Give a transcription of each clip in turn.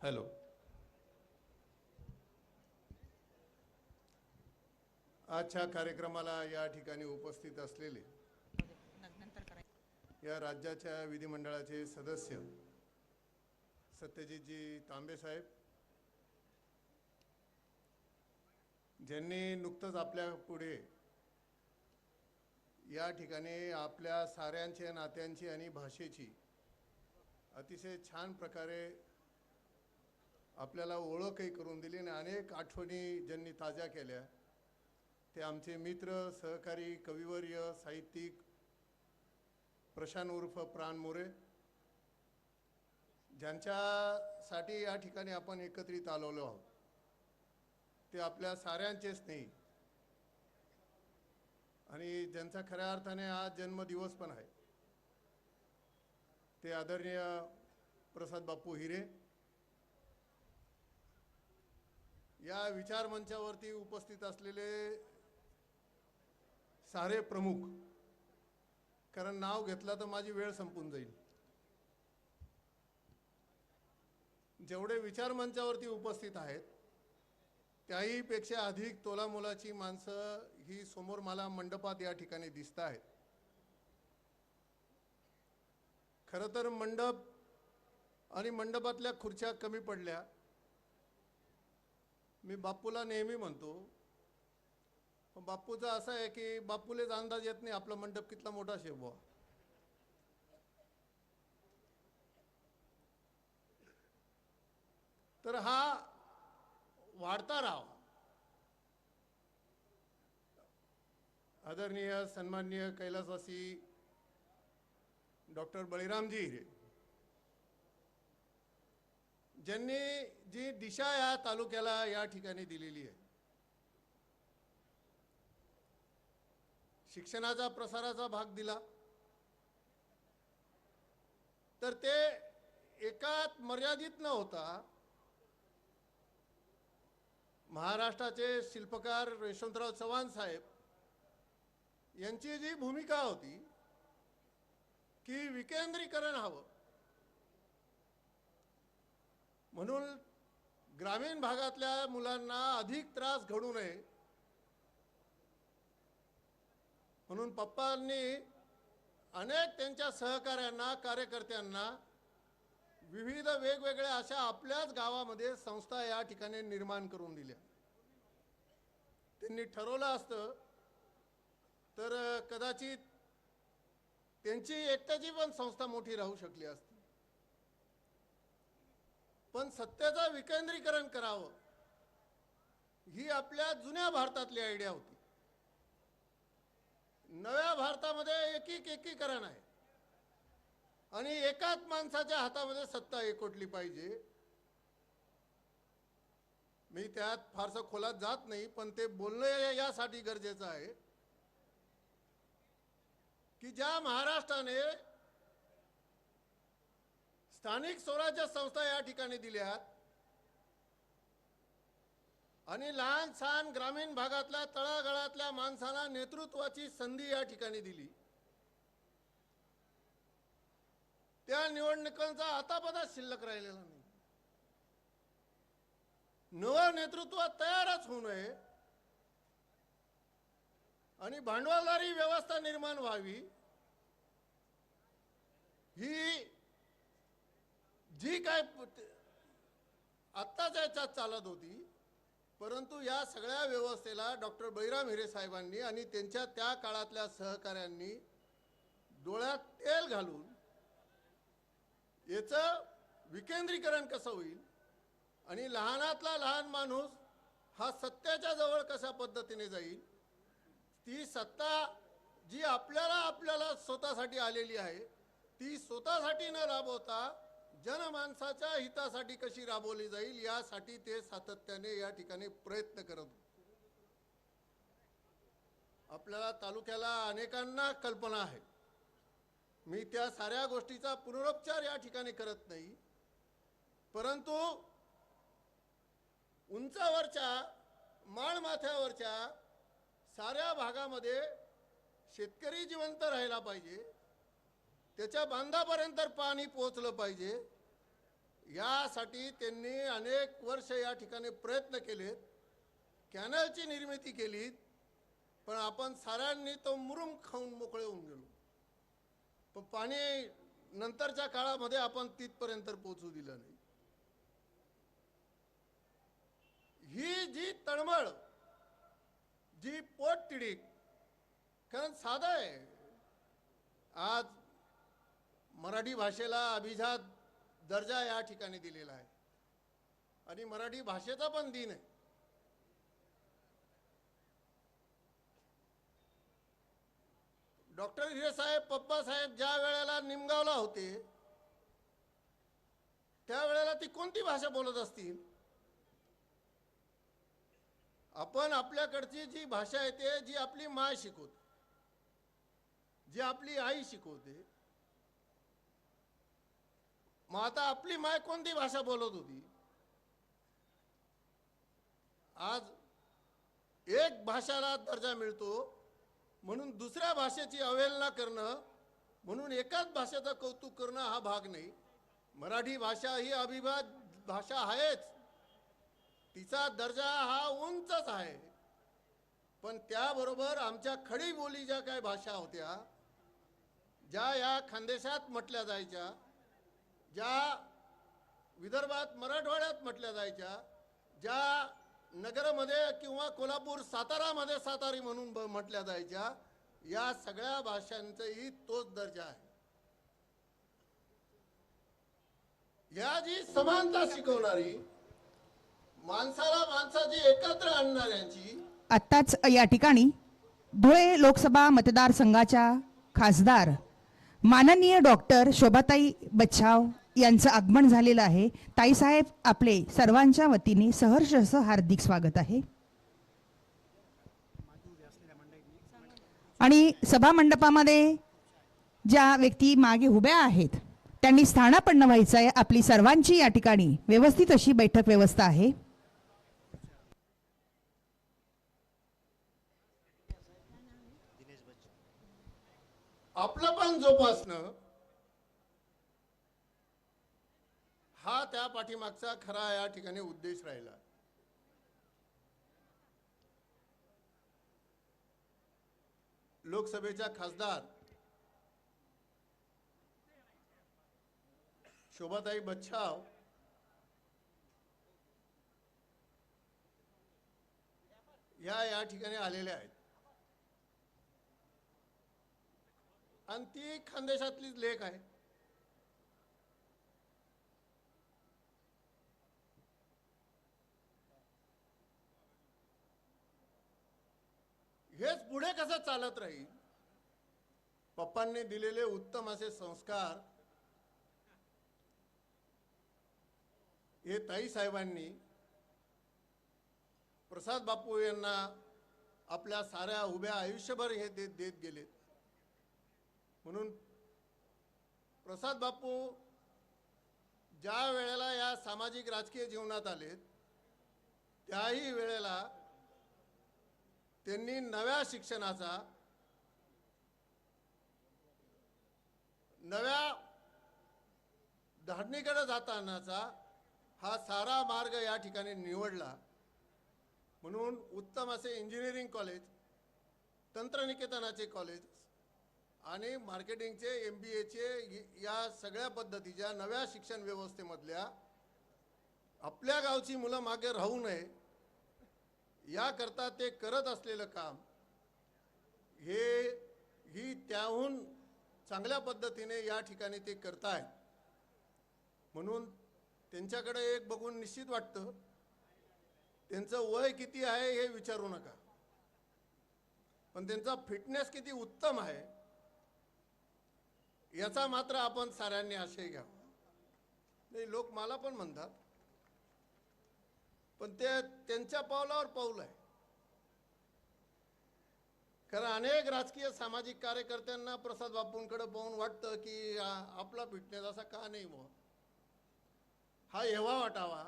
Hello. आजच्या कार्यक्रमाला या ठिकाणी उपस्थित असलेले या राज्याच्या विधिमंडळाचे सदस्य सत्यजितजी तांबे साहेब ज्यांनी नुकतंच आपल्या पुढे या ठिकाणी आपल्या साऱ्यांच्या नात्यांची आणि भाषेची अतिशय छान प्रकारे आपल्याला ओळखही करून दिली आणि अनेक आठवणी ज्यांनी ताज्या केल्या. ते आमचे मित्र सहकारी कविवर्य साहित्यिक प्रशांत उर्फ प्राण मोरे. ज्यांच्यासाठी या ठिकाणी आपण एकत्रित आलेलो आहोत. ते आपल्या साऱ्यांचेच नाही आणि ज्यांचा खऱ्या अर्थाने आज जन्मदिवस पण आहे. ते आदरणीय प्रसाद बापू हिरे या विचारमंचावरती उपस्थित असलेले सारे प्रमुख कारण नाव घेतला तर माझी वेळ संपून जाईल. जेवढे विचारमंचावरती उपस्थित आहेत त्याही पेक्षा अधिक तोलामोलाची माणसं ही समोर मला मंडपात या ठिकाणी दिसत आहेत. खरं तर मंडप आणि मंडपातल्या खुर्च्या कमी पडल्या मी बापूला नेहमी म्हणतो पण बापूचं असं आहे की बापूलेच अंदाज येत नाही आपला मंडप कितला मोठा शेववा तर हा वाढता राव. आदरणीय सन्माननीय कैलासवासी डॉक्टर बळीरामजी हिरे. ज्यांनी जी दिशा या तालुक्याला या ठिकाणी दिलेली आहे. शिक्षणाचा प्रसाराचा भाग दिला. तर ते एकात मर्यादित न होता महाराष्ट्राचे शिल्पकार यशवंतराव चव्हाण साहेब यांची जी भूमिका होती की विकेंद्रीकरण हवं. म्हणून ग्रामीण भागातल्या मुलांना अधिक त्रास घडू नये. म्हणून पप्पांनी अनेक त्यांच्या सहकाऱ्यांना कार्यकर्त्यांना विविध वेगवेगळ्या अशा आपल्याच गावामध्ये संस्था या ठिकाणी निर्माण करून दिल्या. त्यांनी ठरवलं असतं तर कदाचित त्यांची एकट्याची पण संस्था मोठी राहू शकली असती. पण सत्तेचं विकेंद्रीकरण करावं ही आपल्या जुन्या भारतातली आयडिया होती. नव्या भारतामध्ये एकीक एकीकरण आहे. आणि एकाच माणसाच्या हातामध्ये सत्ता एकवटली पाहिजे. मी त्यात फारसं खोलात जात नाही पण ते बोलणं यासाठी गरजेचं आहे. की ज्या महाराष्ट्राने स्थानिक स्वराज्य संस्था या ठिकाणी दिल्यात आणि लहान सहान ग्रामीण भागातल्या तळागाळातल्या माणसाला नेतृत्वाची संधी या ठिकाणी दिली. त्या निवडणुकांचा आतापदा शिल्लक राहिलेला नाही. नवं नेतृत्व तयारच होऊ नये. आणि भांडवलदारी व्यवस्था निर्माण व्हावी. ही जी काय आत्ताच आत्ताच्या याच्यात चालत होती परंतु या सगळ्या व्यवस्थेला डॉक्टर बैराम हिरे साहेबांनी आणि त्यांच्या त्या काळातल्या सहकाऱ्यांनी डोळ्यात तेल घालून याचं विकेंद्रीकरण कसं होईल आणि लहानातला लहान माणूस हा सत्याच्या जवळ कशा पद्धतीने जाईल ती सत्ता जी आपल्याला आपल्याला स्वतःसाठी आलेली आहे ती स्वतःसाठी न राबवता जनमानसाच्या हितासाठी कशी राबवली जाईल यासाठी ते सातत्याने या ठिकाणी प्रयत्न करत आपल्याला तालुक्याला अनेकांना कल्पना आहे. मी त्या साऱ्या गोष्टीचा पुनरुच्चार या ठिकाणी करत नाही. परंतु उंचावरच्या माळमाथ्यावरच्या साऱ्या भागामध्ये शेतकरी जिवंत राहायला पाहिजे. त्याच्या बांधापर्यंत पाणी पोहोचलं पाहिजे. यासाठी त्यांनी अनेक वर्ष या ठिकाणी प्रयत्न केलेत. कॅनलची निर्मिती केली पण आपण साऱ्यांनी तो मुरुम खाऊन मोकळे होऊन गेलो. पण पाणी नंतरच्या काळामध्ये आपण तिथपर्यंत पोहोचू दिलं नाही. ही जी तळमळ जी पोटतिडीक कारण साधं आहे. आज मराठी भाषेला अभिजात दर्जा या ठिकाणी दिलेला आहे. आणि मराठी भाषेचा पण दिन आहे. डॉक्टर हिरेसाहेब पप्पासाहेब ज्या वेळेला निमगावला होते त्यावेळेला ती कोणती भाषा बोलत असतील? आपण आपल्याकडची जी भाषा येते जी आपली माय शिकवते जी आपली आई शिकवते मग आता आपली माय कोणती भाषा बोलत होती? आज एक भाषाला दर्जा मिळतो म्हणून दुसऱ्या भाषेची अवहेलना करणं म्हणून एकाच भाषेचं कौतुक करणं हा भाग नाही. मराठी भाषा ही अभिभात भाषा आहेच. तिचा दर्जा हा उंचच आहे. पण त्याबरोबर आमच्या खडी बोली ज्या काय भाषा होत्या ज्या या खानदेशात म्हटल्या जायच्या ज्या विदर्भात मराठवाड्यात म्हटल्या जायच्या ज्या नगरमध्ये किंवा कोल्हापूर सातारामध्ये सातारी म्हणून म्हटल्या जायच्या या सगळ्या भाषांचाही तोच दर्जा आहे. या जी समानता शिकवणारी माणसाला माणसाची एकत्र आणणाऱ्यांची आत्ताच या ठिकाणी धुळे लोकसभा मतदारसंघाच्या खासदार माननीय डॉक्टर शोभाताई बच्छाव यांचं आगमन झालेलं आहे. ताईसाहेब आपले सर्वांच्या वतीने सहर्ष असं हार्दिक स्वागत आहे. आणि सभा मंडपामध्ये ज्या व्यक्ती मागे उभ्या आहेत त्यांनी स्थानापन्न व्हायचं आहे. आपली सर्वांची या ठिकाणी व्यवस्थित अशी बैठक व्यवस्था आहे. आपलं पण जोपासणं हा त्या पाठीमागचा खरा या ठिकाणी उद्देश राहिला. लोकसभेच्या खासदार शोभाताई बच्छाव या या ठिकाणी आलेल्या आहेत. आणि ती खानदेशातलीच लेख आहे. हेच पुढे कसं चालत राहील? पप्पांनी दिलेले उत्तम असे संस्कार हे ताई साहेबांनी प्रसाद बापू यांना आपल्या साऱ्या उभ्या आयुष्यभर हे देत देत गेलेत म्हणून प्रसाद बापू ज्या वेळेला या सामाजिक राजकीय जीवनात आलेत त्याही वेळेला त्यांनी नव्या शिक्षणाचा नव्या धाडणीकडे जातानाचा हा सारा मार्ग या ठिकाणी निवडला. म्हणून उत्तम असे इंजिनिअरिंग कॉलेज तंत्रनिकेतनाचे कॉलेज आणि मार्केटिंगचे एम बी एचे या सगळ्या पद्धतीच्या नव्या शिक्षण व्यवस्थेमधल्या आपल्या गावची मुलं मागे राहू नये याकरता ते करत असलेलं काम हे ही त्याहून चांगल्या पद्धतीने या ठिकाणी ते करतायत. म्हणून त्यांच्याकडे एक बघून निश्चित वाटतं त्यांचं वय किती आहे हे विचारू नका. पण त्यांचा फिटनेस किती उत्तम आहे याचा मात्र आपण साऱ्यांनी आशय घ्यावा. नाही लोक मला पण म्हणतात पण ते त्यांच्या पावलावर पाऊल आहे. कारण अनेक राजकीय सामाजिक कार्यकर्त्यांना प्रसाद बापूंकडे पाहून वाटतं की आपला फिटनेस असा का नाही मग हा एव्हा वाटावा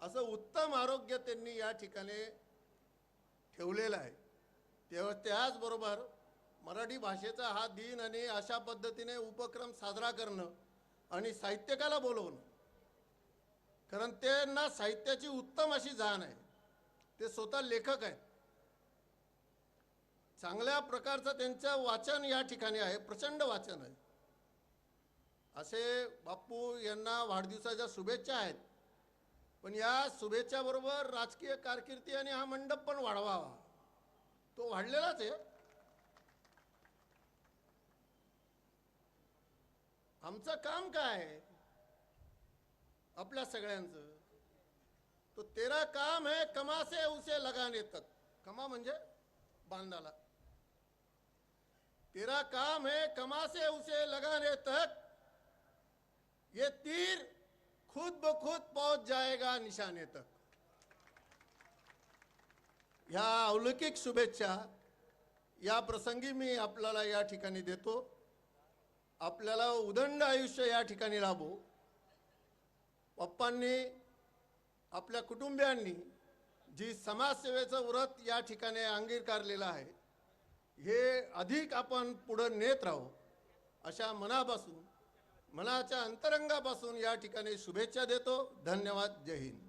असं उत्तम आरोग्य त्यांनी या ठिकाणी ठेवलेलं आहे. तेव्हा त्याचबरोबर मराठी भाषेचा हा दिन आणि अशा पद्धतीने उपक्रम साजरा करणं आणि साहित्यकाला बोलवणं कारण त्यांना साहित्याची उत्तम अशी जाण आहे. ते स्वतः लेखक आहेत. चांगल्या प्रकारचं त्यांचं वाचन या ठिकाणी आहे प्रचंड वाचन आहे. असे बाप्पू यांना वाढदिवसाच्या शुभेच्छा आहेत. पण या शुभेच्छाबरोबर राजकीय कारकिर्दी आणि हा मंडप पण वाढवावा. तो वाढलेलाच आहे. आमचं काम काय आहे? आपल्या सगळ्यांचं. तो तेरा काम है कमा से उसे लगाने तक. कमा म्हणजे बांधाला. तेरा काम है कमा से उसे लगाने तक. ये तीर खुद ब खुद पहुंच जाएगा निशाने तक. ह्या अलौकिक शुभेच्छा या प्रसंगी मी आपल्याला या ठिकाणी देतो. आपल्याला उदंड आयुष्य या ठिकाणी लाभो पप्पांनी आपल्या कुटुंबियांनी जी समाजसेवेचं व्रत या ठिकाणी अंगीकारलेलं आहे हे अधिक आपण पुढं नेत राहू अशा मनापासून मनाच्या अंतरंगापासून या ठिकाणी शुभेच्छा देतो. धन्यवाद. जय हिंद.